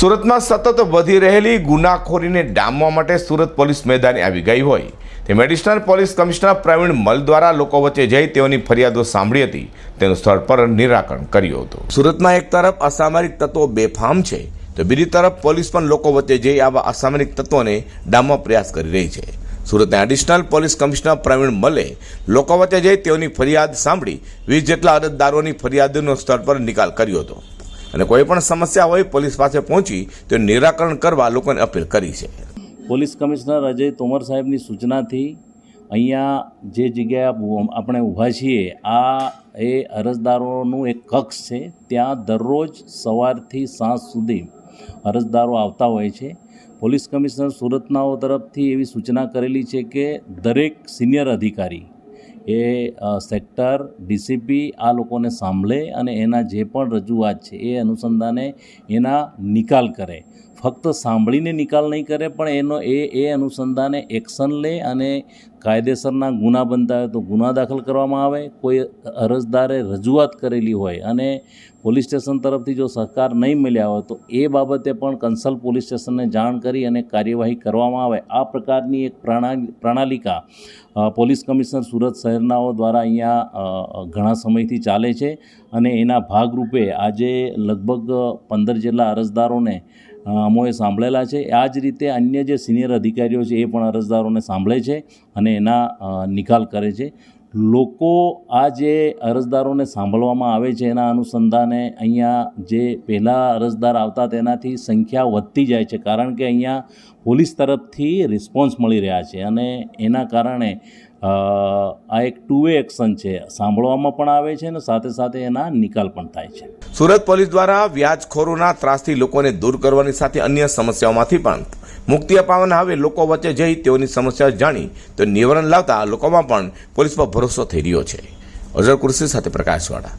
સુરતમાં સતત વધી રહેલી ગુનાખોરીને ડામવા માટે સુરત પોલીસ મેદાને આવી ગઈ હોય. તેમ એડિશનલ પોલીસ કમિશનર પ્રવીણ મલ દ્વારા લોકો વચ્ચે જઈ તેઓની ફરિયાદો સાંભળી હતી. તેનું સ્થળ પર નિરાકરણ કર્યું હતું. સુરતમાં એક તરફ અસામરિક તત્વો બેફામ છે, તો બીજી તરફ પોલીસ પણ લોકો વચ્ચે જઈ આવા અસામરિક તત્વોને ડામવા પ્રયાસ કરી રહી છે. સુરતના એડિશનલ પોલીસ કમિશનર પ્રવીણ મલે લોકો વચ્ચે જઈ તેઓની ફરિયાદ સાંભળી વીસ જેટલા અરજદારોની ફરિયાદોનો સ્થળ પર નિકાલ કર્યો હતો. અને કોઈ પણ સમસ્યા હોય, પોલીસ પાસે પહોંચી તો નિરાકરણ કરવા લોકોને અપીલ કરી છે. પોલીસ કમિશનર અજય તોમર સાહેબની સૂચનાથી અહીંયા જે જગ્યાએ આપ- આપણે ઊભા છીએ, આ એ અરજદારોનું એક કક્ષ છે. ત્યાં દરરોજ સવારથી સાંજ સુધી અરજદારો આવતા હોય છે. પોલીસ કમિશનર સુરતનાઓ તરફથી એવી સૂચના કરેલી છે કે દરેક સિનિયર અધિકારી એ સેક્ટર, ડીસીપી આ લોકોને સાંભળે અને એના જે પણ રજૂઆત છે એ અનુસંધાને એના નિકાલ કરે. ફક્ત સાંભળીને નિકાલ નહીં કરે, પણ એનો એ એ અનુસંધાને એક્શન લે અને કાયદેસરના ગુના બનતા હોય તો ગુના દાખલ કરવામાં આવે. કોઈ અરજદારે રજૂઆત કરેલી હોય અને પોલીસ સ્ટેશન તરફથી જો સહકાર નહીં મળ્યા હોય તો એ બાબતે પણ કન્સલ્ટ પોલીસ સ્ટેશનને જાણ કરી અને કાર્યવાહી કરવામાં આવે. આ પ્રકારની એક પ્રણા- પ્રણાલિકા પોલીસ કમિશનર સુરત શહેરનાઓ દ્વારા અહીંયા ઘણા સમયથી ચાલે છે અને એના ભાગરૂપે આજે લગભગ પંદર જેટલા અરજદારોને અમોએ સાંભળેલા છે. આ જ રીતે અન્ય જે સિનિયર અધિકારીઓ છે એ પણ અરજદારોને સાંભળે છે અને એના નિકાલ કરે છે. લોકો આ જે અરજદારોને સાંભળવામાં આવે છે એના અનુસંધાને અહીંયા જે પહેલાં અરજદાર આવતા તેનાથી સંખ્યા વધતી જાય છે કારણ કે અહીંયા પોલીસ તરફથી રિસ્પોન્સ મળી રહ્યા છે અને એના કારણે આ એક ટુ વે એક્શન છે. સાંભળવામાં પણ આવે છે અને સાથે સાથે એના નિકાલ પણ થાય છે. સુરત પોલીસ દ્વારા વ્યાજખોરોના ત્રાસથી લોકોને દૂર કરવાની સાથે અન્ય સમસ્યાઓમાંથી પણ મુક્તિ અપાવવાના હવે લોકો વચ્ચે જઈ તેઓની સમસ્યાઓ જાણી તો નિવારણ લાવતા લોકોમાં પણ પોલીસ પર ભરોસો થઈ રહ્યો છે. અઝર કુર્સી સાથે પ્રકાશવાળા.